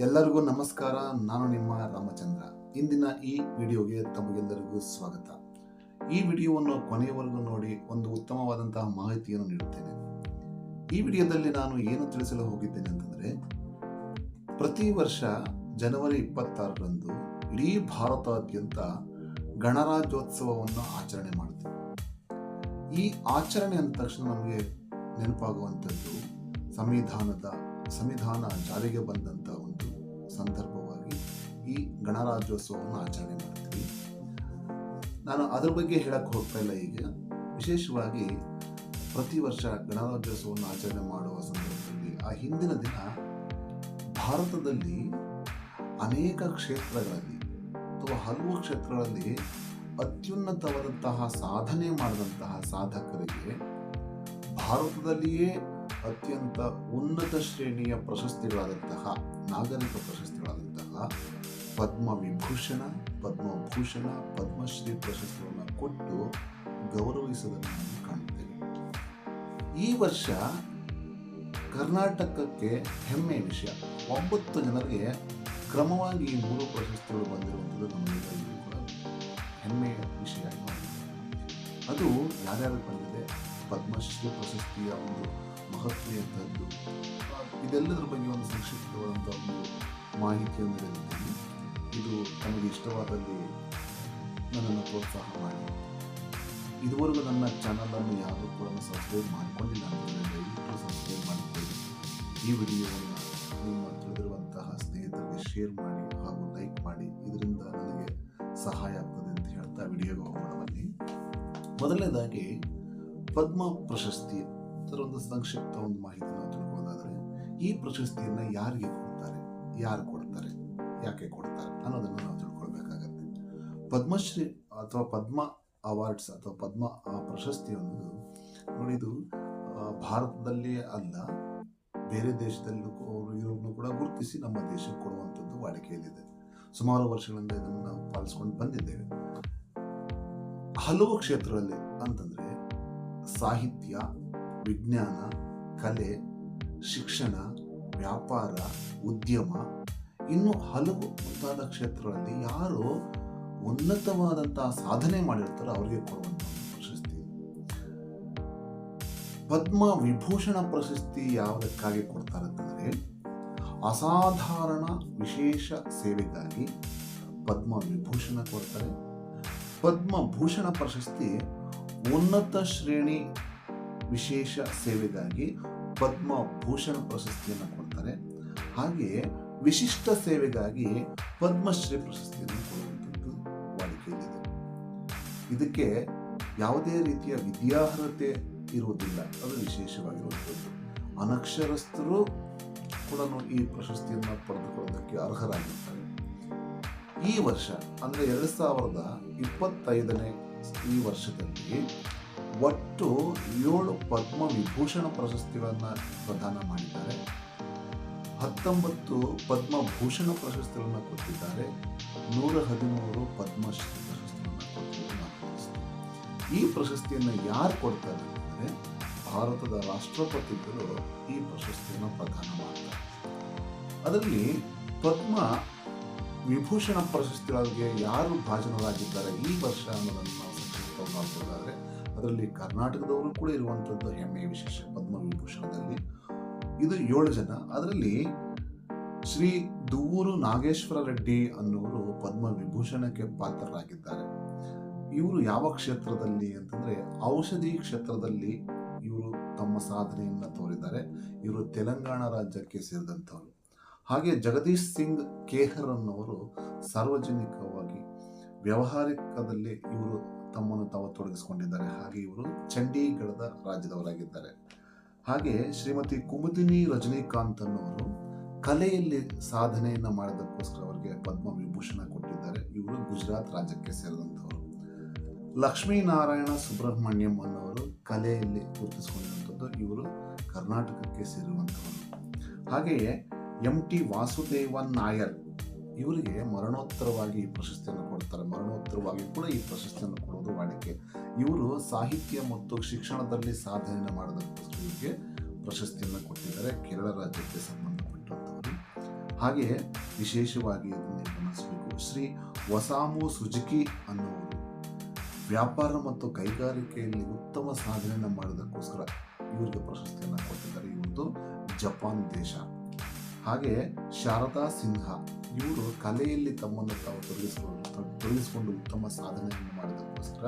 ಎಲ್ಲರಿಗೂ ನಮಸ್ಕಾರ. ನಾನು ನಿಮ್ಮ ರಾಮಚಂದ್ರ. ಇಂದಿನ ಈ ವಿಡಿಯೋಗೆ ತಮಗೆಲ್ಲರಿಗೂ ಸ್ವಾಗತ. ಈ ವಿಡಿಯೋವನ್ನು ಕೊನೆಯವರೆಗೂ ನೋಡಿ ಒಂದು ಉತ್ತಮವಾದಂತಹ ಮಾಹಿತಿಯನ್ನು ನೀಡುತ್ತೇನೆ. ಈ ವಿಡಿಯೋದಲ್ಲಿ ನಾನು ಏನು ತಿಳಿಸಲು ಹೋಗಿದ್ದೇನೆ ಅಂತಂದರೆ, ಪ್ರತಿ ವರ್ಷ ಜನವರಿ ಇಪ್ಪತ್ತಾರರಂದು ಇಡೀ ಭಾರತಾದ್ಯಂತ ಗಣರಾಜ್ಯೋತ್ಸವವನ್ನು ಆಚರಣೆ ಮಾಡುತ್ತೇವೆ ಈ ಆಚರಣೆ ಅಂದ ತಕ್ಷಣ ನಮಗೆ ನೆನಪಾಗುವಂಥದ್ದು, ಸಂವಿಧಾನದ, ಸಂವಿಧಾನ ಜಾರಿಗೆ ಬಂದಂಥ ಸಂದರ್ಭವಾಗಿ ಈ ಗಣರಾಜ್ಯೋತ್ಸವವನ್ನು ಆಚರಣೆ ಮಾಡ್ತೀವಿ. ನಾನು ಅದ್ರ ಬಗ್ಗೆ ಹೇಳಕ್ಕೆ ಹೋಗ್ತಾ ಇಲ್ಲ ಈಗ. ವಿಶೇಷವಾಗಿ ಪ್ರತಿ ವರ್ಷ ಗಣರಾಜ್ಯೋತ್ಸವವನ್ನು ಆಚರಣೆ ಮಾಡುವ ಸಂದರ್ಭದಲ್ಲಿ ಆ ಹಿಂದಿನ ದಿನ ಭಾರತದಲ್ಲಿ ಅನೇಕ ಕ್ಷೇತ್ರಗಳಲ್ಲಿ ಅಥವಾ ಹಲವು ಕ್ಷೇತ್ರಗಳಲ್ಲಿ ಅತ್ಯುನ್ನತವಾದಂತಹ ಸಾಧನೆ ಮಾಡಿದಂತಹ ಸಾಧಕರಿಗೆ ಭಾರತದಲ್ಲಿಯೇ ಅತ್ಯಂತ ಉನ್ನತ ಶ್ರೇಣಿಯ ಪ್ರಶಸ್ತಿಗಳಾದಂತಹ ನಾಗರಿಕ ಪ್ರಶಸ್ತಿಗಳಾದಂತಹ ಪದ್ಮ ವಿಭೂಷಣ ಪದ್ಮಭೂಷಣ, ಪದ್ಮಶ್ರೀ ಪ್ರಶಸ್ತಿಗಳನ್ನು ಕೊಟ್ಟು ಗೌರವಿಸುವುದನ್ನು ನಾವು ಕಾಣುತ್ತೇವೆ ಈ ವರ್ಷ ಕರ್ನಾಟಕಕ್ಕೆ ಹೆಮ್ಮೆಯ ವಿಷಯ. ಒಂಬತ್ತು ಜನರಿಗೆ ಕ್ರಮವಾಗಿ ಈ ಮೂರು ಪ್ರಶಸ್ತಿಗಳು ಬಂದಿರುವಂಥದ್ದು ನಮಗೆಲ್ಲರಿಗೂ ಕೂಡ ಹೆಮ್ಮೆಯ ವಿಷಯ ಅದು ಯಾರ್ಯಾರು ಬಂದಿದೆ? ಪದ್ಮಶ್ರೀ ಪ್ರಶಸ್ತಿಯ ಒಂದು ಮಹತ್ವದಂಥದ್ದು ಇದೆಲ್ಲದರ ಬಗ್ಗೆ ಒಂದು ಸಂಕ್ಷಿಪ್ತವಾದಂಥ ಒಂದು ಮಾಹಿತಿಯನ್ನು ನೀಡಲಿದ್ದೇನೆ ಇದು ತಮಗೆ ಇಷ್ಟವಾದಲ್ಲಿ ನನ್ನನ್ನು ಪ್ರೋತ್ಸಾಹ ಮಾಡಿ. ಇದುವರೆಗೂ ನನ್ನ ಚಾನಲನ್ನು ಯಾರು ಕೂಡ ಸಬ್ಸ್ಕ್ರೈಬ್ ಮಾಡಿಕೊಂಡಿಲ್ಲ ಅಂದರೆ ದಯವಿಟ್ಟು ಸಬ್ಸ್ಕ್ರೈಬ್ ಮಾಡಿಕೊಳ್ಳಿ. ಈ ವಿಡಿಯೋವನ್ನು ನಿಮ್ಮ ತಿಳಿದಿರುವಂತಹ ಸ್ನೇಹಿತರಿಗೆ ಶೇರ್ ಮಾಡಿ ಹಾಗೂ ಲೈಕ್ ಮಾಡಿ. ಇದರಿಂದ ನನಗೆ ಸಹಾಯ ಆಗ್ತದೆ ಅಂತ ಹೇಳ್ತಾ ವಿಡಿಯೋಗೆ ಹೋಗೋಣ ಬನ್ನಿ. ಮೊದಲನೇದಾಗಿ, ಪದ್ಮ ಪ್ರಶಸ್ತಿ. ಅದರ ಒಂದು ಸಂಕ್ಷಿಪ್ತ ಒಂದು ಮಾಹಿತಿ ತಿಳ್ಕೊಳ್ಳೋದಾದ್ರೆ ಈ ಪ್ರಶಸ್ತಿಯನ್ನು ಯಾರಿಗೆ ಯಾರು ಕೊಡ್ತಾರೆ? ಯಾಕೆ ಕೊಡ್ತಾರೆ? ಅನ್ನೋದನ್ನು ನಾವು ತಿಳ್ಕೊಳ್ಬೇಕಾಗತ್ತೆ. ಪದ್ಮಶ್ರೀ ಅಥವಾ ಪದ್ಮ ಅವಾರ್ಡ್ಸ್ ಅಥವಾ ಪದ್ಮ ಪ್ರಶಸ್ತಿ ಅನ್ನೋದು ನೋಡಿ ಇದು ಆ, ಭಾರತದಲ್ಲಿ ಅಲ್ಲ ಬೇರೆ ದೇಶದಲ್ಲೂ ಅವರು ಇರೋರನ್ನು ಕೂಡ ಗುರುತಿಸಿ ನಮ್ಮ ದೇಶಕ್ಕೆ ಕೊಡುವಂಥದ್ದು ವಾಡಿಕೆಯಲ್ಲಿದೆ. ಸುಮಾರು ವರ್ಷಗಳಿಂದ ಇದನ್ನು ನಾವು ಪಾಲಿಸ್ಕೊಂಡು ಬಂದಿದ್ದೇವೆ. ಹಲವು ಕ್ಷೇತ್ರಗಳಲ್ಲಿ ಅಂತಂದ್ರೆ ಸಾಹಿತ್ಯ ವಿಜ್ಞಾನ ಕಲೆ ಶಿಕ್ಷಣ ವ್ಯಾಪಾರ, ಉದ್ಯಮ, ಇನ್ನು ಹಲವು ಮುಂತಾದ ಕ್ಷೇತ್ರಗಳಲ್ಲಿ ಯಾರು ಉನ್ನತವಾದಂತಹ ಸಾಧನೆ ಮಾಡಿರ್ತಾರೋ, ಅವರಿಗೆ ಕೊಡುವಂತಹ ಪ್ರಶಸ್ತಿ. ಪದ್ಮ ವಿಭೂಷಣ ಪ್ರಶಸ್ತಿ ಯಾವುದಕ್ಕಾಗಿ ಕೊಡ್ತಾರೆ ಅಂತಂದ್ರೆ, ಅಸಾಧಾರಣ ವಿಶೇಷ ಸೇವೆಗಾಗಿ ಪದ್ಮ ವಿಭೂಷಣ ಕೊಡ್ತಾರೆ. ಪದ್ಮಭೂಷಣ ಪ್ರಶಸ್ತಿ ಉನ್ನತ ಶ್ರೇಣಿ ವಿಶೇಷ ಸೇವೆಗಾಗಿ ಪದ್ಮಭೂಷಣ ಪ್ರಶಸ್ತಿಯನ್ನು ಕೊಡ್ತಾರೆ. ಹಾಗೆಯೇ ವಿಶಿಷ್ಟ ಸೇವೆಗಾಗಿ ಪದ್ಮಶ್ರೀ ಪ್ರಶಸ್ತಿಯನ್ನು ಕೊಡುವಂಥದ್ದು ವಾಡಿಕೆಯಲ್ಲಿದೆ. ಇದಕ್ಕೆ ಯಾವುದೇ ರೀತಿಯ ವಿದ್ಯಾರ್ಹತೆ ಇರುವುದಿಲ್ಲ. ಅದು ವಿಶೇಷವಾಗಿರುವಂಥದ್ದು. ಅನಕ್ಷರಸ್ಥರು ಕೂಡ ಈ ಪ್ರಶಸ್ತಿಯನ್ನು ಪಡೆದುಕೊಳ್ಳೋದಕ್ಕೆ ಅರ್ಹರಾಗಿರ್ತಾರೆ. ಈ ವರ್ಷ, ಅಂದರೆ ಎರಡು ಸಾವಿರದ ಇಪ್ಪತ್ತೈದನೇ ಈ ವರ್ಷದಲ್ಲಿ ಒಟ್ಟು ಏಳು ಪದ್ಮ ವಿಭೂಷಣ ಪ್ರಶಸ್ತಿಗಳನ್ನು ಪ್ರದಾನ ಮಾಡಿದ್ದಾರೆ. ಹತ್ತೊಂಬತ್ತು ಪದ್ಮಭೂಷಣ ಪ್ರಶಸ್ತಿಗಳನ್ನು ಕೊಟ್ಟಿದ್ದಾರೆ. ನೂರ ಹದಿಮೂರು ಪದ್ಮಶ್ರೀ ಪ್ರಶಸ್ತಿಗಳನ್ನು ಕೊಟ್ಟಿದ್ದಾರೆ. ಈ ಪ್ರಶಸ್ತಿಯನ್ನು ಯಾರು ಕೊಡ್ತಾರೆ ಅಂದರೆ ಭಾರತದ ರಾಷ್ಟ್ರಪತಿಗಳು ಈ ಪ್ರಶಸ್ತಿಯನ್ನು ಪ್ರದಾನ ಮಾಡ್ತಾರೆ. ಅದರಲ್ಲಿ ಪದ್ಮ ವಿಭೂಷಣ ಪ್ರಶಸ್ತಿಗಳಿಗೆ ಯಾರು ಭಾಜನರಾಗಿದ್ದಾರೆ ಈ ವರ್ಷ ಅನ್ನೋದನ್ನು ನಾವು ಸಂಕ್ಷಿಪ್ತ ಅದರಲ್ಲಿ ಕರ್ನಾಟಕದವರು ಕೂಡ ಇರುವಂಥದ್ದು ಹೆಮ್ಮೆ ವಿಶೇಷ ಪದ್ಮ ವಿಭೂಷಣದಲ್ಲಿ. ಇದು ಏಳು ಜನ. ಅದರಲ್ಲಿ ಶ್ರೀ ದೂರು ನಾಗೇಶ್ವರ ರೆಡ್ಡಿ ಅನ್ನೋರು ಪದ್ಮ ವಿಭೂಷಣಕ್ಕೆ ಪಾತ್ರರಾಗಿದ್ದಾರೆ. ಇವರು ಯಾವ ಕ್ಷೇತ್ರದಲ್ಲಿ ಅಂತಂದ್ರೆ ಔಷಧಿ ಕ್ಷೇತ್ರದಲ್ಲಿ ಇವರು ತಮ್ಮ ಸಾಧನೆಯನ್ನು ತೋರಿದ್ದಾರೆ. ಇವರು ತೆಲಂಗಾಣ ರಾಜ್ಯಕ್ಕೆ ಸೇರಿದಂಥವರು. ಹಾಗೆ ಜಗದೀಶ್ ಸಿಂಗ್ ಕೇಹರ್ ಅನ್ನೋರು ಸಾರ್ವಜನಿಕವಾಗಿ ವ್ಯವಹಾರಿಕದಲ್ಲಿ ಇವರು ತಮ್ಮನ್ನು ತಾವು ತೊಡಗಿಸಿಕೊಂಡಿದ್ದಾರೆ. ಹಾಗೆ ಇವರು ಚಂಡೀಗಢದ ರಾಜ್ಯದವರಾಗಿದ್ದಾರೆ. ಹಾಗೆ ಶ್ರೀಮತಿ ಕುಮುದಿನಿ ರಜನಿಕಾಂತ್ ಅನ್ನೋರು ಕಲೆಯಲ್ಲಿ ಸಾಧನೆಯನ್ನು ಮಾಡೋದಕ್ಕೋಸ್ಕರ ಅವರಿಗೆ ಪದ್ಮ ವಿಭೂಷಣ ಕೊಟ್ಟಿದ್ದಾರೆ. ಇವರು ಗುಜರಾತ್ ರಾಜ್ಯಕ್ಕೆ ಸೇರಿದಂಥವರು. ಲಕ್ಷ್ಮೀನಾರಾಯಣ ಸುಬ್ರಹ್ಮಣ್ಯಂ ಅನ್ನೋರು ಕಲೆಯಲ್ಲಿ ಗುರುತಿಸಿಕೊಂಡಿರುವಂಥದ್ದು ಇವರು ಕರ್ನಾಟಕಕ್ಕೆ ಸೇರುವಂಥವರು ಹಾಗೆಯೇ ಎಂ ಟಿ ವಾಸುದೇವನ್ ನಾಯರ್ ಇವರಿಗೆ ಮರಣೋತ್ತರವಾಗಿ ಈ ಪ್ರಶಸ್ತಿಯನ್ನು ಕೊಡ್ತಾರೆ. ಮರಣೋತ್ತರವಾಗಿ ಕೂಡ ಈ ಪ್ರಶಸ್ತಿಯನ್ನು ಕೊಡೋದು ವಾಡಿಕೆ. ಇವರು ಸಾಹಿತ್ಯ ಮತ್ತು ಶಿಕ್ಷಣದಲ್ಲಿ ಸಾಧನೆಯನ್ನು ಮಾಡೋದಕ್ಕೋಸ್ಕರ ಇವರಿಗೆ ಪ್ರಶಸ್ತಿಯನ್ನು ಕೊಟ್ಟಿದ್ದಾರೆ ಕೇರಳ ರಾಜ್ಯಕ್ಕೆ ಸಂಬಂಧಪಟ್ಟಂಥವರು ಹಾಗೆ ವಿಶೇಷವಾಗಿ ಇದನ್ನು ಗಮನಿಸಬೇಕು. ಶ್ರೀ ವಸಾಮು ಸುಜುಕಿ ಅನ್ನುವರು ವ್ಯಾಪಾರ ಮತ್ತು ಕೈಗಾರಿಕೆಯಲ್ಲಿ ಉತ್ತಮ ಸಾಧನೆಯನ್ನು ಮಾಡೋದಕ್ಕೋಸ್ಕರ ಇವರಿಗೆ ಪ್ರಶಸ್ತಿಯನ್ನು ಕೊಟ್ಟಿದ್ದಾರೆ. ಇವತ್ತು ಜಪಾನ್ ದೇಶ. ಹಾಗೆ ಶಾರದಾ ಸಿನ್ಹಾ ಇವರು ಕಲೆಯಲ್ಲಿ ತಮ್ಮನ್ನು ತಾವು ತೊಡಗಿಸಿಕೊಂಡು ತೊಡಗಿಸಿಕೊಂಡು ಉತ್ತಮ ಸಾಧನೆಯನ್ನು ಮಾಡಿದಕ್ಕೋಸ್ಕರ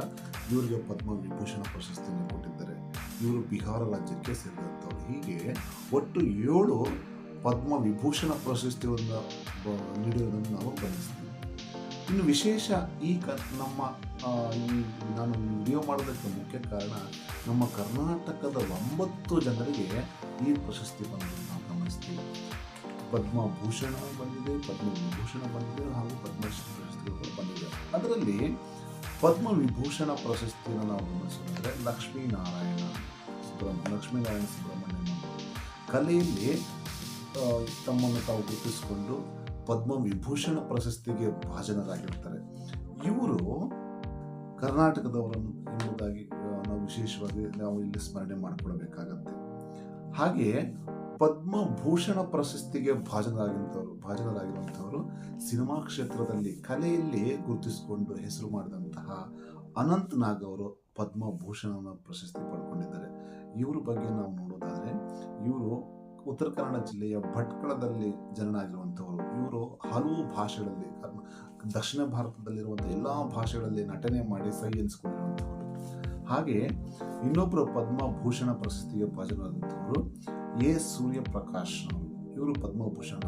ಇವರಿಗೆ ಪದ್ಮ ವಿಭೂಷಣ ಪ್ರಶಸ್ತಿಯನ್ನು ಕೊಟ್ಟಿದ್ದಾರೆ. ಇವರು ಬಿಹಾರ ರಾಜ್ಯಕ್ಕೆ ಸೇರಿದಂಥವ್ರು ಹೀಗೆ ಒಟ್ಟು ಏಳು ಪದ್ಮ ವಿಭೂಷಣ ಪ್ರಶಸ್ತಿಯನ್ನು ನೀಡುವುದನ್ನು ನಾವು ಗಮನಿಸ್ತೀವಿ. ಇನ್ನು ವಿಶೇಷ ಈ ಕ, ನಮ್ಮ ಈ ನಾನು ವಿಡಿಯೋ ಮಾಡೋದಕ್ಕೆ ಮುಖ್ಯ ಕಾರಣ ನಮ್ಮ ಕರ್ನಾಟಕದ ಒಂಬತ್ತು ಜನರಿಗೆ ಈ ಪ್ರಶಸ್ತಿ ಬಂದಿರೋದು ನಾವು ಗಮನಿಸ್ತೀವಿ. ಪದ್ಮಭೂಷಣ ಬಂದಿದೆ, ಪದ್ಮವಿಭೂಷಣ ಬಂದಿದೆ ಹಾಗೂ ಪದ್ಮಶ್ರೀ ಪ್ರಶಸ್ತಿಗಳು ಬಂದಿದೆ. ಅದರಲ್ಲಿ ಪದ್ಮ ವಿಭೂಷಣ ಪ್ರಶಸ್ತಿಯನ್ನು ನಾವು ಗಮನಿಸಿದ್ರೆ ಲಕ್ಷ್ಮೀನಾರಾಯಣ ಸುಬ್ರಹ್ಮ ಲಕ್ಷ್ಮೀನಾರಾಯಣ ಸುಬ್ರಹ್ಮಣ್ಯ ಕಲೆಯಲ್ಲಿ ತಮ್ಮನ್ನು ತಾವು ಗುರುತಿಸಿಕೊಂಡು ಪದ್ಮ ವಿಭೂಷಣ ಪ್ರಶಸ್ತಿಗೆ ಭಾಜನರಾಗಿರ್ತಾರೆ. ಇವರು ಕರ್ನಾಟಕದವರನ್ನು ಎಂಬುದಾಗಿ ನಾವು ವಿಶೇಷವಾಗಿ ನಾವು ಇಲ್ಲಿ ಸ್ಮರಣೆ ಮಾಡಿಕೊಳ್ಬೇಕಾಗತ್ತೆ. ಹಾಗೆ ಪದ್ಮಭೂಷಣ ಪ್ರಶಸ್ತಿಗೆ ಭಾಜನರಾಗಿರುವಂಥವ್ರು ಭಾಜನರಾಗಿರುವಂಥವರು ಸಿನಿಮಾ ಕ್ಷೇತ್ರದಲ್ಲಿ, ಕಲೆಯಲ್ಲಿ ಗುರುತಿಸಿಕೊಂಡು ಹೆಸರು ಮಾಡಿದಂತಹ ಅನಂತ್ ನಾಗ್ ಅವರು ಪದ್ಮಭೂಷಣ ಪ್ರಶಸ್ತಿ ಪಡ್ಕೊಂಡಿದ್ದಾರೆ. ಇವರ ಬಗ್ಗೆ ನಾವು ನೋಡೋದಾದರೆ, ಇವರು ಉತ್ತರ ಕನ್ನಡ ಜಿಲ್ಲೆಯ ಭಟ್ಕಳದಲ್ಲಿ ಜನನಾಗಿರುವಂಥವರು ಇವರು ಹಲವು ಭಾಷೆಗಳಲ್ಲಿ, ದಕ್ಷಿಣ ಭಾರತದಲ್ಲಿರುವಂಥ ಎಲ್ಲ ಭಾಷೆಗಳಲ್ಲಿ ನಟನೆ ಮಾಡಿ ಸಹಿ ಎನಿಸ್ಕೊಂಡಿರುವಂಥವರು. ಹಾಗೆ ಇನ್ನೊಬ್ಬರು ಪದ್ಮಭೂಷಣ ಪ್ರಶಸ್ತಿಗೆ ಭಾಜನರಾದಂಥವರು ಎ ಸೂರ್ಯ ಪ್ರಕಾಶ್, ಇವರು ಪದ್ಮಭೂಷಣ.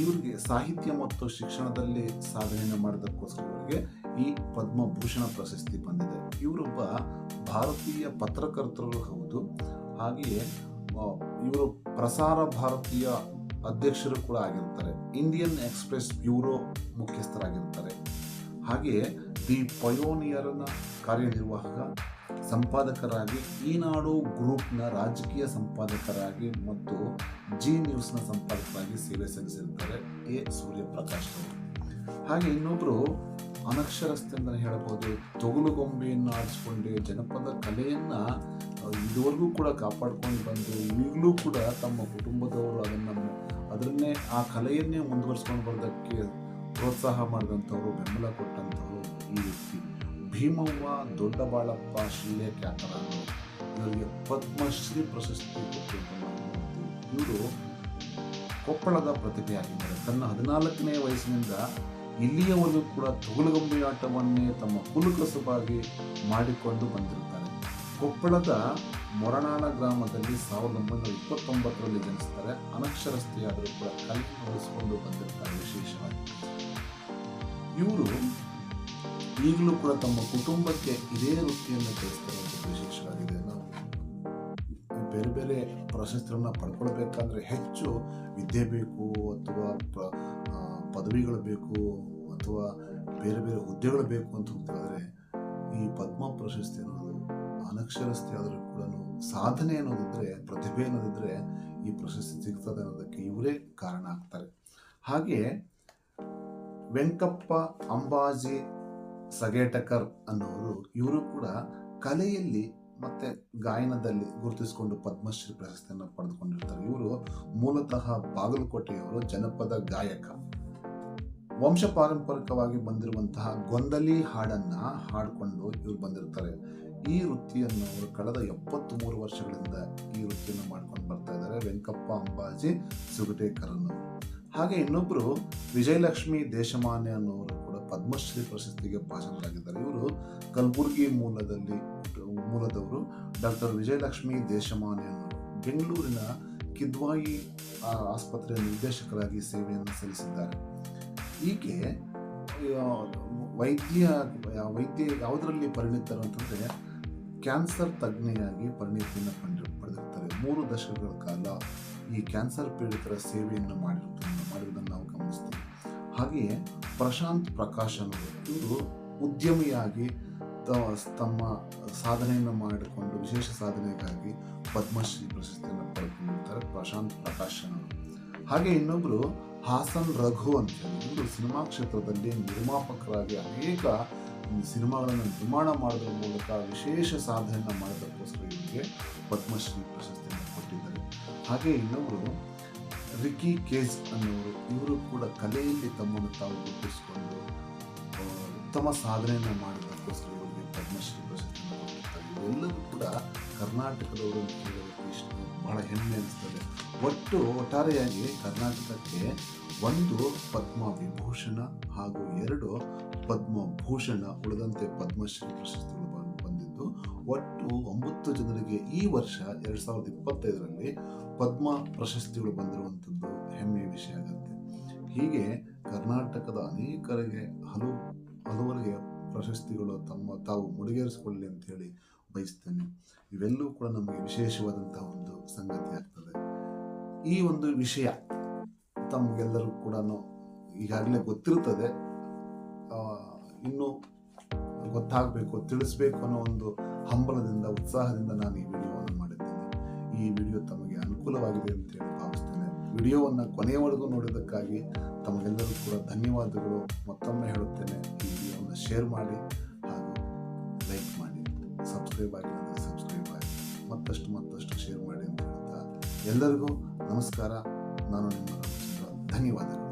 ಇವರಿಗೆ ಸಾಹಿತ್ಯ ಮತ್ತು ಶಿಕ್ಷಣದಲ್ಲಿ ಸಾಧನೆಯನ್ನು ಮಾಡಿದಕ್ಕೋಸ್ಕರ ಇವರಿಗೆ ಈ ಪದ್ಮಭೂಷಣ ಪ್ರಶಸ್ತಿ ಬಂದಿದೆ. ಇವರೊಬ್ಬ ಭಾರತೀಯ ಪತ್ರಕರ್ತರು ಹೌದು. ಹಾಗೆಯೇ ಇವರು ಪ್ರಸಾರ ಭಾರತೀಯ ಅಧ್ಯಕ್ಷರು ಕೂಡ ಆಗಿರ್ತಾರೆ. ಇಂಡಿಯನ್ ಎಕ್ಸ್ಪ್ರೆಸ್ ಬ್ಯೂರೋ ಮುಖ್ಯಸ್ಥರಾಗಿರ್ತಾರೆ. ಹಾಗೆಯೇ, ದಿ ಪಯೋನಿಯರ್ನ ಕಾರ್ಯನಿರ್ವಾಹಕ ಸಂಪಾದಕರಾಗಿ ಈನಾಡು ಗ್ರೂಪ್ನ ರಾಜಕೀಯ ಸಂಪಾದಕರಾಗಿ ಮತ್ತು ಜಿ ನ್ಯೂಸ್ನ ಸಂಪಾದಕರಾಗಿ ಸೇವೆ ಸಲ್ಲಿಸಿರ್ತಾರೆ ಎ ಸೂರ್ಯಪ್ರಕಾಶ್ ಅವರು. ಹಾಗೆ ಇನ್ನೊಬ್ಬರು ಅನಕ್ಷರಸ್ಥೆಂದರೆ ಹೇಳಬಹುದು ತೊಗಲುಗೊಂಬೆಯನ್ನು ಆಡಿಸ್ಕೊಂಡು ಜನಪದ ಕಲೆಯನ್ನ ಇದುವರೆಗೂ ಕೂಡ ಕಾಪಾಡ್ಕೊಂಡು ಬಂದು ಈಗಲೂ ಕೂಡ ತಮ್ಮ ಕುಟುಂಬದವರು ಅದನ್ನು ಅದನ್ನೇ, ಆ ಕಲೆಯನ್ನೇ ಮುಂದುವರಿಸ್ಕೊಂಡು ಬರೋದಕ್ಕೆ ಪ್ರೋತ್ಸಾಹ ಮಾಡಿದಂಥವ್ರು, ಬೆಂಬಲ ಕೊಟ್ಟಂಥವ್ರು ಈ ವ್ಯಕ್ತಿ. ಭೀಮವ್ವ ದೊಡ್ಡಬಾಳಪ್ಪ ಶಿಲೆ ಖ್ಯಾತರಾದರು ಇವರಿಗೆ ಪದ್ಮಶ್ರೀ ಪ್ರಶಸ್ತಿ ಇವರು ಕೊಪ್ಪಳದ ಪ್ರತಿಭೆಯಾಗಿದ್ದಾರೆ. ತನ್ನ ಹದಿನಾಲ್ಕನೇ ವಯಸ್ಸಿನಿಂದ ಇಲ್ಲಿಯವರೆಗೂ ಕೂಡ ತೊಗಲುಗೊಂಬೆ ಆಟವನ್ನೇ ತಮ್ಮ ಕುಲಕಸುಬಾಗಿ ಮಾಡಿಕೊಂಡು ಬಂದಿರ್ತಾರೆ ಕೊಪ್ಪಳದ ಮೊರನಾಳ ಗ್ರಾಮದಲ್ಲಿ ಸಾವಿರದ ಒಂಬೈನೂರ ಇಪ್ಪತ್ತೊಂಬತ್ತರಲ್ಲಿ ಜನಿಸ್ತಾರೆ. ಅನಕ್ಷರಸ್ಥೆಯಾದರೂ ಕೂಡ ಕಲ್ಪಿಸಿಕೊಂಡು ಬಂದಿರ್ತಾರೆ ವಿಶೇಷವಾಗಿ. ಇವರು ಈಗಲೂ ಕೂಡ ತಮ್ಮ ಕುಟುಂಬಕ್ಕೆ ಇದೇ ವೃತ್ತಿಯನ್ನು ಕಲಿಸ್ತಾರೆ ವಿಶೇಷವಾಗಿದೆ ನಾವು. ಬೇರೆ ಬೇರೆ ಪ್ರಶಸ್ತಿಗಳನ್ನ ಪಡ್ಕೊಳ್ಬೇಕಾದ್ರೆ ಹೆಚ್ಚು ವಿದ್ಯೆ ಬೇಕು ಅಥವಾ ಪದವಿಗಳು ಬೇಕು ಅಥವಾ ಬೇರೆ ಬೇರೆ ಹುದ್ದೆಗಳು ಬೇಕು ಅಂತ ಹೋಗ್ತಿದ್ರೆ ಈ ಪದ್ಮ ಪ್ರಶಸ್ತಿ ಅನ್ನೋದು ಅನಕ್ಷರಸ್ಥೆ ಆದರೂ ಕೂಡ ಸಾಧನೆ ಅನ್ನೋದಿದ್ರೆ, ಪ್ರತಿಭೆ ಅನ್ನೋದಿದ್ರೆ ಈ ಪ್ರಶಸ್ತಿ ಸಿಗ್ತದೆ ಅನ್ನೋದಕ್ಕೆ ಇವರೇ ಕಾರಣ ಆಗ್ತಾರೆ. ಹಾಗೆ ವೆಂಕಪ್ಪ ಅಂಬಾಜಿ ಸಗೇಟಕರ್ ಅನ್ನೋರು ಇವರು ಕೂಡ ಕಲೆಯಲ್ಲಿ ಮತ್ತೆ ಗಾಯನದಲ್ಲಿ ಗುರುತಿಸಿಕೊಂಡು ಪದ್ಮಶ್ರೀ ಪ್ರಶಸ್ತಿಯನ್ನು ಪಡೆದುಕೊಂಡಿರ್ತಾರೆ. ಇವರು ಮೂಲತಃ ಬಾಗಲಕೋಟೆಯವರು ಜನಪದ ಗಾಯಕ. ವಂಶ ಪಾರಂಪರಿಕವಾಗಿ ಬಂದಿರುವಂತಹ ಗೊಂದಲಿ ಹಾಡನ್ನ ಹಾಡಿಕೊಂಡು ಇವರು ಬಂದಿರ್ತಾರೆ. ಈ ವೃತ್ತಿಯನ್ನು ಅವರು ಕಳೆದ ಎಪ್ಪತ್ತ್ ಮೂರು ವರ್ಷಗಳಿಂದ ಈ ವೃತ್ತಿಯನ್ನು ಮಾಡ್ಕೊಂಡು ಬರ್ತಾ ಇದ್ದಾರೆ. ವೆಂಕಪ್ಪ ಅಂಬಾಜಿ ಸುಗಟೇಕರನ್ನು ಹಾಗೆ ಇನ್ನೊಬ್ಬರು ವಿಜಯಲಕ್ಷ್ಮಿ ದೇಶಮಾನ್ಯ ಅನ್ನೋರು ಪದ್ಮಶ್ರೀ ಪ್ರಶಸ್ತಿಗೆ ಭಾಜನರಾಗಿದ್ದಾರೆ ಇವರು ಕಲಬುರಗಿ ಮೂಲದಲ್ಲಿ, ಮೂಲದವರು ಡಾಕ್ಟರ್ ವಿಜಯಲಕ್ಷ್ಮಿ ದೇಶಮಾನೆ ಅನ್ನೋರು ಬೆಂಗಳೂರಿನ ಕಿದ್ವಾಯಿ ಆಸ್ಪತ್ರೆಯ ನಿರ್ದೇಶಕರಾಗಿ ಸೇವೆಯನ್ನು ಸಲ್ಲಿಸಿದ್ದಾರೆ. ಹೀಗೆ ವೈದ್ಯ ವೈದ್ಯ ಯಾವುದರಲ್ಲಿ ಪರಿಣಿತರು ಅಂತಂದರೆ ಕ್ಯಾನ್ಸರ್ ತಜ್ಞೆಯಾಗಿ ಪರಿಣಿತಿಯನ್ನು ಪಡೆದು ಪಡೆದಿರ್ತಾರೆ. ಮೂರು ದಶಕಗಳ ಕಾಲ ಈ ಕ್ಯಾನ್ಸರ್ ಪೀಡಿತರ ಸೇವೆಯನ್ನು ಮಾಡಿರುವುದನ್ನು ಮಾಡಿರುವುದನ್ನು ನಾವು ಗಮನಿಸ್ತೀವಿ. ಹಾಗೆಯೇ ಪ್ರಶಾಂತ್ ಪ್ರಕಾಶ್ ಅನ್ನೋದು ಇವರು ಉದ್ಯಮಿಯಾಗಿ ತಮ್ಮ ಸಾಧನೆಯನ್ನು ಮಾಡಿಕೊಂಡು ವಿಶೇಷ ಸಾಧನೆಗಾಗಿ ಪದ್ಮಶ್ರೀ ಪ್ರಶಸ್ತಿಯನ್ನು ಪಡೆದುಕೊಂಡಿರ್ತಾರೆ ಪ್ರಶಾಂತ್ ಪ್ರಕಾಶ್ ಹಾಗೆ ಇನ್ನೊಬ್ಬರು ಹಾಸನ್ ರಘು ಅಂತ ಹೇಳಿ. ಸಿನಿಮಾ ಕ್ಷೇತ್ರದಲ್ಲಿ ನಿರ್ಮಾಪಕರಾಗಿ ಅನೇಕ ಸಿನಿಮಾಗಳನ್ನು ನಿರ್ಮಾಣ ಮಾಡೋದ್ರ ಮೂಲಕ ವಿಶೇಷ ಸಾಧನೆಯನ್ನು ಮಾಡೋದಕ್ಕೋಸ್ಕರ ಇವರಿಗೆ ಪದ್ಮಶ್ರೀ ಪ್ರಶಸ್ತಿಯನ್ನು ಕೊಟ್ಟಿದ್ದಾರೆ. ಹಾಗೆ ಇನ್ನೊಬ್ಬರು ರಿಕಿ ಕೇಸ್ ಅನ್ನೋರು, ಇವರು ಕೂಡ ಕಲೆಯಲ್ಲಿ ತಮ್ಮನ್ನು ತಾವು ಗುರುತಿಸಿಕೊಂಡು ಉತ್ತಮ ಸಾಧನೆಯನ್ನು ಮಾಡಿದಕ್ಕೋಸ್ಕರ ಇವರಿಗೆ ಪದ್ಮಶ್ರೀ ಪ್ರಶಸ್ತಿ ಇವೆಲ್ಲವೂ ಕೂಡ ಕರ್ನಾಟಕದವರು ಅಂತ ಹೇಳೋದಕ್ಕೆ ಇಷ್ಟು ಬಹಳ ಹೆಮ್ಮೆ ಅನಿಸ್ತದೆ. ಒಟ್ಟು ಒಟ್ಟಾರೆಯಾಗಿ ಕರ್ನಾಟಕಕ್ಕೆ ಒಂದು ಪದ್ಮ ವಿಭೂಷಣ ಹಾಗೂ ಎರಡು ಪದ್ಮಭೂಷಣ ಉಳಿದಂತೆ ಪದ್ಮಶ್ರೀ ಪ್ರಶಸ್ತಿಗಳು ಬಂದ್- ಬಂದಿದ್ದು, ಒಟ್ಟು ಒಂಬತ್ತು ಜನರಿಗೆ ಈ ವರ್ಷ ಎರಡು ಸಾವಿರದ ಇಪ್ಪತ್ತೈದರಲ್ಲಿ ಪದ್ಮ ಪ್ರಶಸ್ತಿಗಳು ಬಂದಿರುವಂಥದ್ದು ಹೆಮ್ಮೆಯ ವಿಷಯ ಆಗುತ್ತೆ. ಹೀಗೆ ಕರ್ನಾಟಕದ ಅನೇಕರಿಗೆ ಹಲವು ಹಲವರಿಗೆ ಪ್ರಶಸ್ತಿಗಳು ತಮ್ಮ ತಾವು ಮುಡಿಗೇರಿಸಿಕೊಳ್ಳಿ ಅಂತ ಹೇಳಿ ಬಯಸ್ತೇನೆ. ಇವೆಲ್ಲವೂ ಕೂಡ ನಮಗೆ ವಿಶೇಷವಾದಂತಹ ಒಂದು ಸಂಗತಿ ಆಗ್ತದೆ. ಈ ಒಂದು ವಿಷಯ ತಮಗೆಲ್ಲರೂ ಕೂಡ ಈಗಾಗಲೇ ಗೊತ್ತಿರುತ್ತದೆ ಇನ್ನೂ ಗೊತ್ತಾಗಬೇಕು, ತಿಳಿಸ್ಬೇಕು ಅನ್ನೋ ಒಂದು ಹಂಬಲದಿಂದ, ಉತ್ಸಾಹದಿಂದ ನಾನು ಈ ವಿಡಿಯೋವನ್ನು ಮಾಡಿದ್ದೇನೆ. ಈ ವಿಡಿಯೋ ತಮಗೆ ಅನುಕೂಲವಾಗಿದೆ ಅಂತ ಹೇಳಿ ಭಾವಿಸ್ತೇನೆ. ವಿಡಿಯೋವನ್ನು ಕೊನೆಯವರೆಗೂ ನೋಡಿದ್ದಕ್ಕಾಗಿ ತಮಗೆಲ್ಲರೂ ಕೂಡ ಧನ್ಯವಾದಗಳು. ಮತ್ತೊಮ್ಮೆ ಹೇಳುತ್ತೇನೆ, ಈ ವಿಡಿಯೋವನ್ನು ಶೇರ್ ಮಾಡಿ ಹಾಗೂ ಲೈಕ್ ಮಾಡಿ. ಸಬ್ಸ್ಕ್ರೈಬ್ ಆಗಿ ಸಬ್ಸ್ಕ್ರೈಬ್ ಆಗಿ, ಮತ್ತಷ್ಟು ಮತ್ತಷ್ಟು ಶೇರ್ ಮಾಡಿ ಅಂತ ಹೇಳ್ತಾ ಎಲ್ಲರಿಗೂ ನಮಸ್ಕಾರ. ನಾನು ನಿಮ್ಮ ಧನ್ಯವಾದಗಳು.